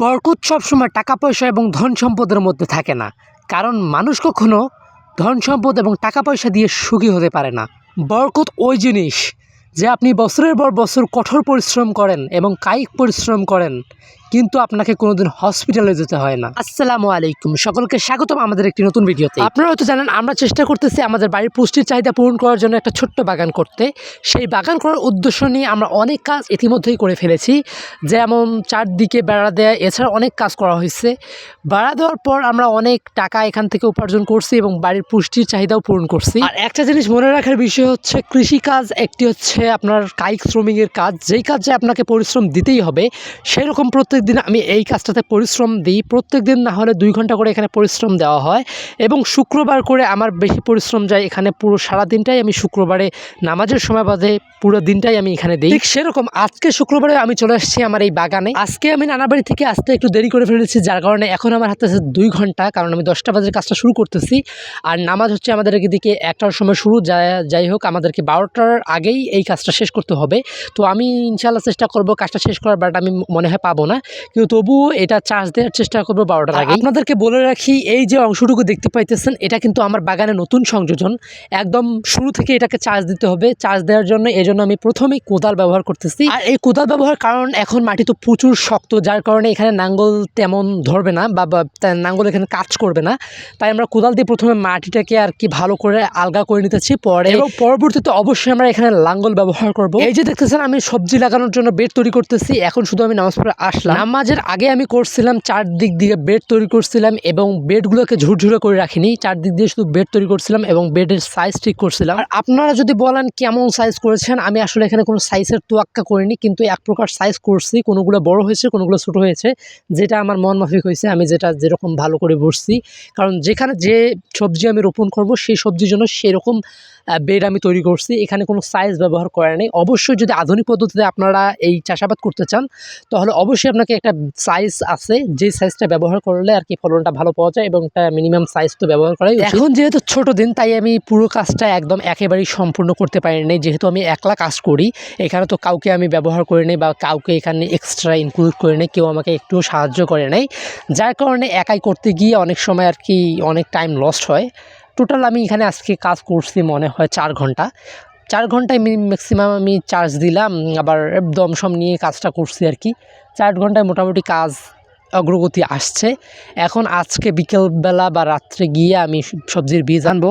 বরকত সবসময় টাকা, পয়সা এবং ধন সম্পদের মধ্যে থাকে না। কারণ মানুষ কখনো ধন সম্পদ এবং টাকা, পয়সা দিয়ে সুখী হতে পারে না। বরকত ওই জিনিস যে আপনি বছরের পর বছর কঠোর পরিশ্রম করেন এবং কায়িক পরিশ্রম করেন। কিন্তু আপনাকে কোনোদিন হসপিটালে যেতে হয় না। আসসালামু আলাইকুম। সকলকে স্বাগতম আমাদের একটি নতুন ভিডিওতে। আপনারা হয়তো জানেন আমরা চেষ্টা করতেছি আমাদের বাড়ির পুষ্টির চাহিদা পূরণ করার জন্য একটা ছোট্ট বাগান করতে। সেই বাগান করার উদ্দেশ্য নিয়ে আমরা অনেক কাজ ইতিমধ্যেই করে ফেলেছি। যেমন চারদিকে বেড়া দেয়া এছাড়া অনেক কাজ করা হয়েছে। বেড়া দেওয়ার পর আমরা অনেক টাকা এখান থেকে উপার্জন করছি এবং বাড়ির পুষ্টির চাহিদাও পূরণ করছি। আর একটা জিনিস মনে রাখার বিষয় হচ্ছে কৃষিকাজ একটি হচ্ছে আপনার কায়িক শ্রমিকের কাজ। যেই কাজে আপনাকে পরিশ্রম দিতেই হবে সেরকম প্রত্যেক দিন আমি এই কাজটাতে পরিশ্রম দিই। প্রত্যেক দিন না হলে দুই ঘণ্টা করে এখানে পরিশ্রম দেওয়া হয় এবং শুক্রবার করে আমার বেশি পরিশ্রম যায় এখানে পুরো সারা দিনটাই আমি শুক্রবারে নামাজের সময় বাদে পুরো দিনটাই আমি এখানে দিই। ঠিক সেরকম আজকে শুক্রবারে আমি চলে আসছি আমার এই বাগানে। আজকে আমি নানা বাড়ি থেকে আসতে একটু দেরি করে ফেলেছি, যার কারণে এখন আমার হাতে আছে দুই ঘণ্টা, কারণ আমি দশটা বাজে কাজটা শুরু করতেছি। আর নামাজ হচ্ছে আমাদের এদিকে একটার সময় শুরু, যাই হোক আমাদেরকে বারোটার আগেই এই কাজটা শেষ করতে হবে। তো আমি ইনশাল্লাহ চেষ্টা করব কাজটা শেষ করার বাট আমি মনে হয় পাবো না। কিন্তু তবুও এটা চার্জ দেওয়ার চেষ্টা করব বারোটার আগে আপনাদেরকে বলে রাখি এই যে অংশটুকু দেখতে পাইতেছেন এটা কিন্তু আমার বাগানে নতুন সংযোজন। একদম শুরু থেকে এটাকে চার্জ দিতে হবে। চার্জ দেওয়ার জন্য এই জন্য আমি প্রথমেই কোদাল ব্যবহার করতেছি। আর এই কোদাল ব্যবহার কারণ এখন মাটি তো প্রচুর শক্ত যার কারণে এখানে নাঙ্গল তেমন ধরবে না বা বা নাঙ্গল এখানে কাজ করবে না। তাই আমরা কোদাল দিয়ে প্রথমে মাটিটাকে আর কি ভালো করে আলগা করে নিতেছি। পরে এবং পরবর্তীতে অবশ্যই আমরা এখানে লাঙ্গল ব্যবহার করব। এই যে দেখতেছেন আমি সবজি লাগানোর জন্য বেড তৈরি করতেছি। এখন শুধু আমি নামাজ পড়ে আসলাম। নামাজের আগে আমি করছিলাম, চারদিক দিয়ে বেড তৈরি করছিলাম এবং বেডগুলোকে ঝুরঝুরে করে রাখিনি। চারদিক দিয়ে শুধু বেড তৈরি করছিলাম এবং বেডের সাইজ ঠিক করছিলাম। আর আপনারা যদি বলেন কেমন সাইজ করেছেন, আমি আসলে এখানে কোনো সাইজের তোয়াক্কা করিনি, কিন্তু এক প্রকার সাইজ করছি। কোনোগুলো বড় হয়েছে, কোনোগুলো ছোট হয়েছে। যেটা আমার মন মাফিক হয়েছে, আমি যেটা যেরকম ভালো করে বসছি কারণ যেখানে যে সবজি আমি রোপণ করব, সেই সবজির জন্য সেরকম বেড আমি তৈরি করছি। এখানে কোনো সাইজ ব্যবহার করা নেই। অবশ্যই যদি আধুনিক পদ্ধতিতে আপনারা এই চাষাবাদ করতে চান, তাহলে অবশ্যই আপনাকে একটা সাইজ আছে, যে সাইজটা ব্যবহার করলে আর কি ফলনটা ভালো পাওয়া যায় এবং একটা মিনিমাম সাইজ তো ব্যবহার করাই এখন যেহেতু ছোট দিন, তাই আমি পুরো কাজটা একদম একেবারেই সম্পূর্ণ করতে পারি পারিনি যেহেতু আমি একলা কাজ করি, এখানে তো কাউকে আমি ব্যবহার করে নেই বা কাউকে এখানে এক্সট্রা ইনক্লুড করে নেই, কেউ আমাকে একটুও সাহায্য করে নেই। যার কারণে একাই করতে গিয়ে অনেক সময় আর কি অনেক টাইম লস্ট হয়। টোটাল আমি এখানে আজকে কাজ করছি মনে হয় চার ঘণ্টা। চার ঘন্টায় ম্যাক্সিমাম আমি চার্জ দিলাম, আবার দমসম নিয়ে কাজটা করছি আর কি। চার ঘন্টায় মোটামুটি কাজ অগ্রগতি আসছে। এখন আজকে বিকেলবেলা বা রাত্রে গিয়ে আমি সবজির বীজ আনব।